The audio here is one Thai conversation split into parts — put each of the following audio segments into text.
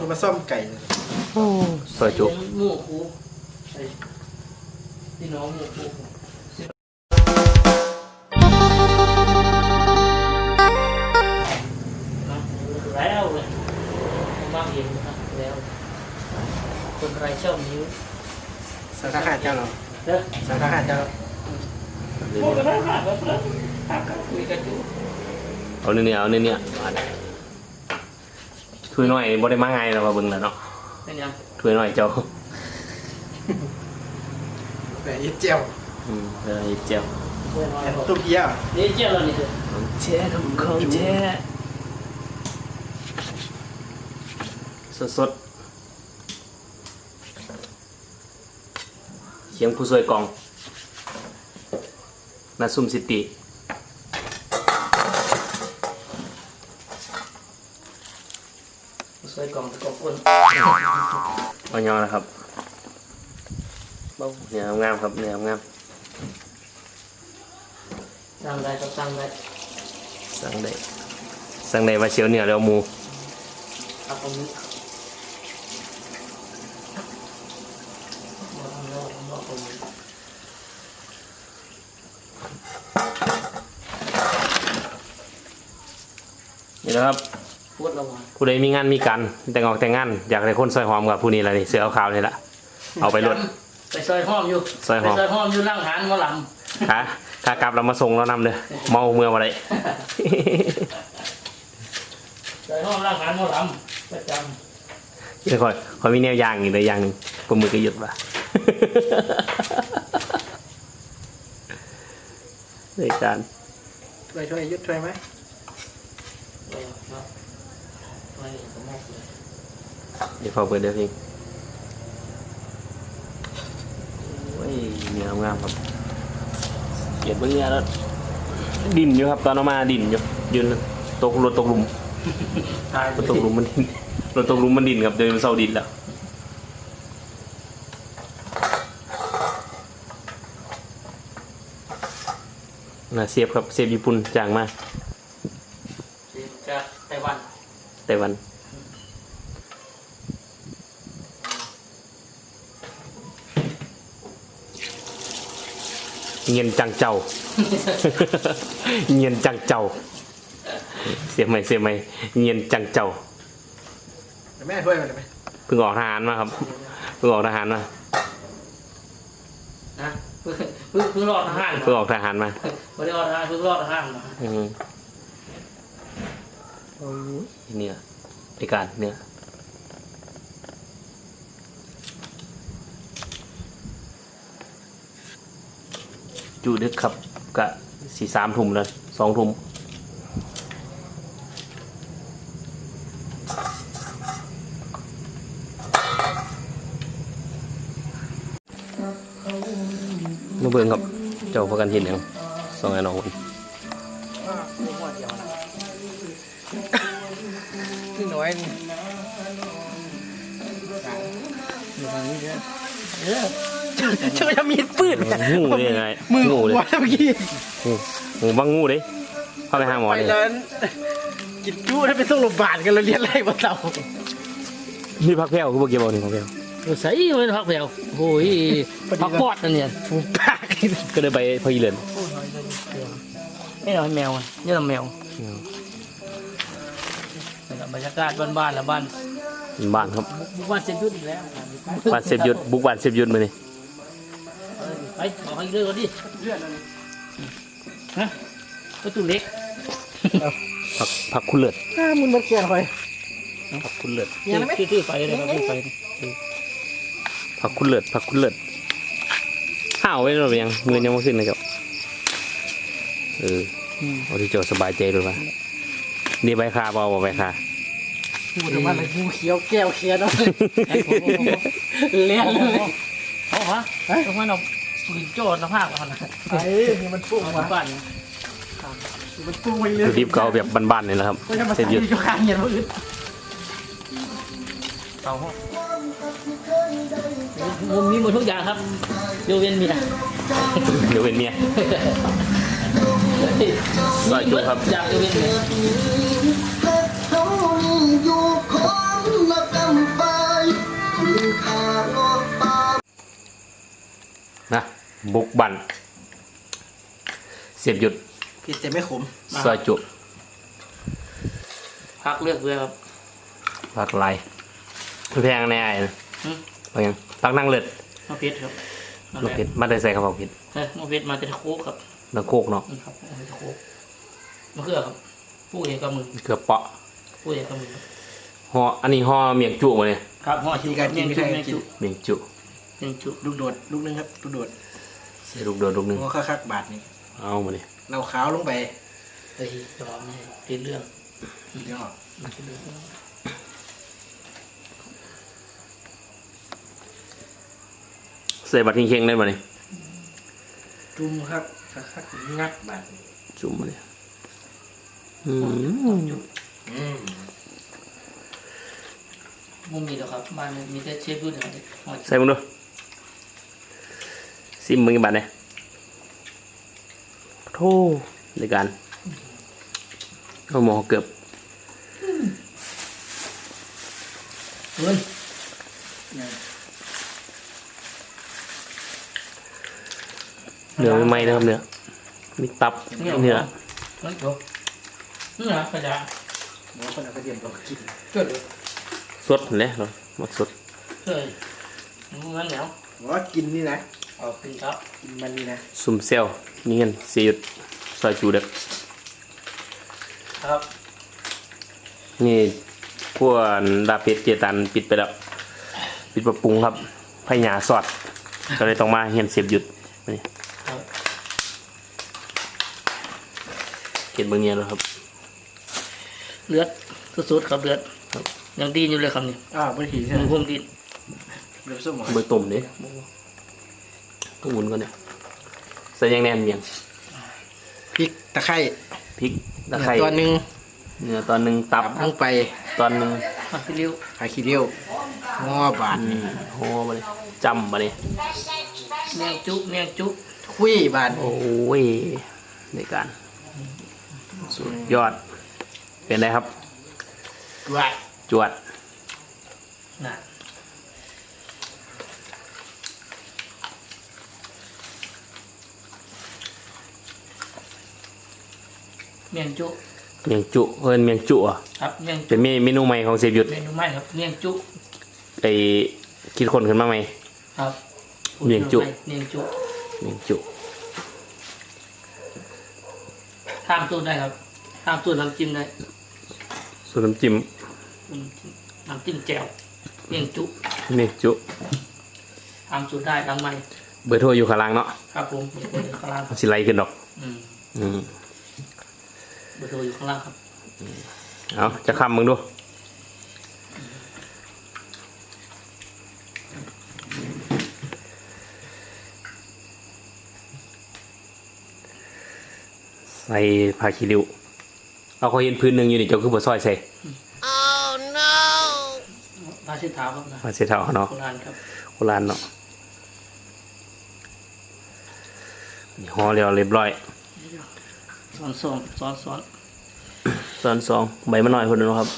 ก็มาซ่อมไก่เลยซอยจุหมูคูไอ้พี่น้องหมูคูแล้วเลยมากเองนะครับแล้ว คนไรชอบนิ้วสังฆาตเจ้าเราเด้อสังฆาตเจ้าเราพูดกันได้ค่ะก็เพิ่มคุยกันอยู่เอาเนื้อเอาเนื้อ ถ้วยน้อยบ่ได้มาง่ายแล้วมาเบิ่งแล้วเนาะเป็นยังถ้วยน้อยเจ้าแต่ยี่เจียวอืมเออเจียวเพื่อนน้อยแอนบอกตุกเยี่ยวนี่เจ้าเรานี่คือแช่ของแช่สดสดๆเสียงผู้ช่วยกองนาซุมซิตี้ สวยกล่องตะกบคนเอายอนะครับเบ้าเนื้องามครับเนื้องามสั่งได้ก็สั่งได้สั่งได้สั่งได้มาเชียวเนื้อแล้วหมูเอาตรงนี้เอาตรงนี้เอาตรงนี้นี่นะครับ พูดระวังผู้ใดมีงานมีการแต่งออกแต่งงานอยากได้คนซอยหอมกับผู้นี้แหละนี่เสือขาวๆนี่แหละเอาไปลดไปซอยห้อมอยู่ซอยหอม ไปซอยห้อมอยู่ล่างหานหมอลขาขากลับเรามาส่งเรานำเด้อเมาเมื่อวันไรำซอยห้อมล่างหานหมอลำประจเดี๋ยวคอยคอยมีแนวอยางอีกเลยอย่างหนึงปมือก็หยุดว่ะ รายการช่วยช่วยยุดช่วยไหมำเออเนาะ ไม่สมองเลยเดี๋ยวพอเปิดเดี๋ยวพิงโอ้ยเนื้องามครับเกลียดเบื้องเนื้อแล้วดินอยู่ครับ ตอนเอามาดินอยู่ยืนตกรถตกหลุมตายรถตกหลุมมันดินรถตกหลุมมันดินครับเดินเศร้าดินแล้วน่าเสียบครับเสียบญี่ปุ่นจางมากจากไต้หวัน ไต้หวัน เงียนจังเจ้า เงียนจังเจ้า เสียบไหมเสียบไหมเงียนจังเจ้าเดี๋ยวแม่ช่วยมันได้ไหมเพิ่งออกทหารมาครับเพิ่งออกทหารมานะเพิ่งเพิ่งเพิ่งรอดทหารเพิ่งออกทหารมาไม่ได้รอดทหารเพิ่งรอดทหารมาอืม โอ้ยเนี่ยในการเนี่ยจูดึกครับกะสี่สามทุ่มเลยสองทุ่มมาเบิ่งครับ เจ้าพากันเห็นหยังสองไอ้น้องคน ที่น้อยนี่อยู่ทางนี้เนี่ยเออเชื่อจะมีดปืนงูได้ยังไงมืองูหัเลวยเมื่อกี้งูงูบังงูเลยเข้าไปหาหมอไปเลยแล้วกินจู้ถ้าไปส่งโรงพยาบาลกันเราเรียนอะไรมาเต่านี่พักแพ้วคือบ่เกี่ยวบ่นี่พักแพ้วใส่ไม่พักแผวโอ้ยพักปอดนั่นเนี่ยฟูปากก็เลยไปพออีเลินนี่เราให้แมวอะนี่เราแมว บรรยากาศบ้านๆแล้วบ้านบ้านครับบุกบ้านเซ็นยุดอีกแล้วบ้านเสพหยุดบุกบ้านเสพหยุดมานี่ไปเอาไปเรื่อยดิฮะประตูเล็กพักพักคุณเลิศอ้ามึงมาเขียนไปพักคุณเลิศเขียนไหมชื่อไฟเลยครับชื่อไฟพักคุณเลิศพักคุณเลิศห้าวไว้หรือยังเงินยังไม่ขึ้นนะครับเออเอาที่เจ้าสบายใจด้วยป่ะนี่ใบคาเปล่าบ่ใบคา พูดถึงว่าอะไรกูเขียวแก้วเขียวเนาะเลี้ยนเลยเอาฮะเอามาเราปืนโจรนะภาคเรานะไอ้นี่มันปุ้งเอาวะบ้านมันปุ้งไปเลยคือดิบเก่าแบบบ้านๆนี่แหละครับไม่ได้มาเสใส่พหยุดอยู่ข้างเงี้ยเราอึดเอาฮะมุมนี้หมดทุกอย่างครับยกเว้นเมียเดี๋ยวเป็นเมียซอยจุครับอยากยกเว้นเมีย บุกบันเสียบหยุดผิดแต่ไม่ขมซอยจุพักเลือกด้วยครับผักลายแพงในไอ้นะอืมไปยังผักนั่งเลือดมะเพชรครับมะเผ็ดมาได้ใส่กระเพราเผ็ดเอ้ยมะเพชรมาจากโคกครับน้ำโคกเนาะนี่ครับมาจากโคกมะเขือครับผู้เอกกับมือเกลือเปาะผู้เอกกับมือครับห่ออันนี้ห่อเมียงจุมาเนี่ยครับห่อชิมกับเมียงจุเมียงจุ เมียงจุเมียงจุลูกโดดลูกนึงครับลูกโดดใส่ลูกเดือดลูกหนึงงอคักๆบาทนี่เอามาเนี่ยเราขาวลงไปเฮ้ยยอมให้ติดเรื่องเดี๋ยวติดเรื่องใส่บัตรเค็งๆได้มาเนี่ยจุ่มครับคักๆงัดบาทนี่จุ่มมาเนี่ยอืมอืมมุมมีแล้วครับบ้านนี้มีแต่เชฟดูเดี๋ยวห่อใส่มึงดู ซิมมึงอีกบัตรเนี่ยโธ่ในการเอาหมอเกือบเฮ้ยเนื้อไม่ไหม้นะครับเนื้อมีตับเนื้อเฮ้ยเดี๋ยวนี่นะกระดาษหมอคนเอากระเทียมลงกินเกิดเลยสดเลยเราหมักสดเฮ้ยงั้นแล้วหมอกินนี่นะ เอาขึ้นครับกินมันนี่นะซุ่มเซลนี่เงินเสียหยุดซอยจูเด็กครับ นี่พวกดาบเพชรเจตันปิดไปแล้ว ปิดปรับปรุงครับพยาสอด ก็เลยต้องมาเห็นเสียบหยุดนี่ครับเห็นเบางเนี้ยแล้วครับ เลือดสุดๆครับเลือดครับ ยังดีอยู่เลยครับนี่อ่าบริถีใช่มัไหมนพุ่มดีเดี๋ยวส้มหมอเบอร์ต้มเด้ ต้องหมุนก่อนเนี่ยใส่ยังแน่นเมียงพริกตะไคร้พริกตะไคร้ตัวหนึ่งเนื้อตอนหนึ่งตับลงไปตอนหนึ่งผักซีริ้วขาขี้เลี้ยวงอบาทอืนี่มโหมาเลยจำมาเลยเมียงจุเมียงจุคุยบาทโอ้ยในการสุดยอดเป็นไรครับด้วยจวดน่ะ เมียงจุ เมียงจุเอินเมียงจุอะครับเมียงจุเป็นเมเมนูใหม่ของเซฟหยุดเมนูใหม่ครับเมียงจุไอคิดคนขึ้นมาไหม ครับเมียงจุ เมียงจุเมียงจุข้ามตู้ได้ครับข้ามตู้น้ำจิ้มได้ส่วนน้ำจิ้มน้ำจิ้มแจ่วเมียงจุเมียงจุข้ามตู้ได้ทั้งใหม่เบอร์โทรอยู่ข้างล่างเนาะครับผมเบอร์โทรอยู่ข้างล่างครับสิไลขึ้นดอก อืมอืมเบอร์โทรอยู่ข้างล่างครับ เอาจะคำมึงดู ใส่ผ้าคีริ้วเอาเขาเห็นพื้นหนึ่งอยู่นี่เจ้าคือบ่ซอยใส่พาชิเท้าครับนะผ้าเสียเท้าเนาะ โบราณครับโบราณเนาะนี่ห่อเรียวเรียบร้อย ซ้อนสองซ้อนซ้อนซ้อนสองใบมะนอยคนนึงครับ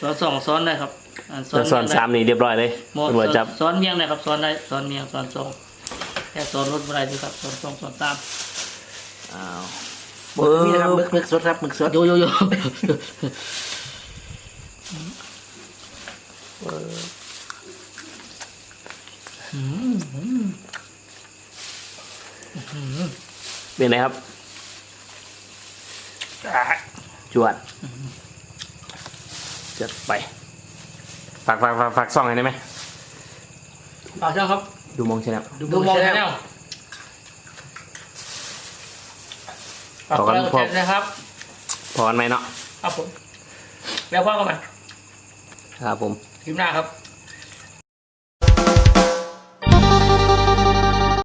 ซ้อนสองซ้อนได้ครับอันแล้วซ้อนได้สามนี่เรียบร้อยเลยหมดตำรวจจับซ้อนเมียงได้ครับซ้อนได้ซ้อนเมียงซ้อนสองแค่ซ้อนรถอะไรดีครับซ้อนสองซ้อนสามอ้าวหมึกนี่นะครับหมึกหมึกสดครับหมึกสดโยโยโยอืมอืมเป็นไงครับ จวดจัดไปฝากฝากฝากฝากซ่องให้ได้ไหมฝากช่างครับ ดูมองใช่ไหมดูมองชาแนลฝากขอกันแล้วพอกดแชร์นะครับพอกันไหมเนาะครับผม แล้วพ่อกันใหม่ครับผมคลิปหน้าครับ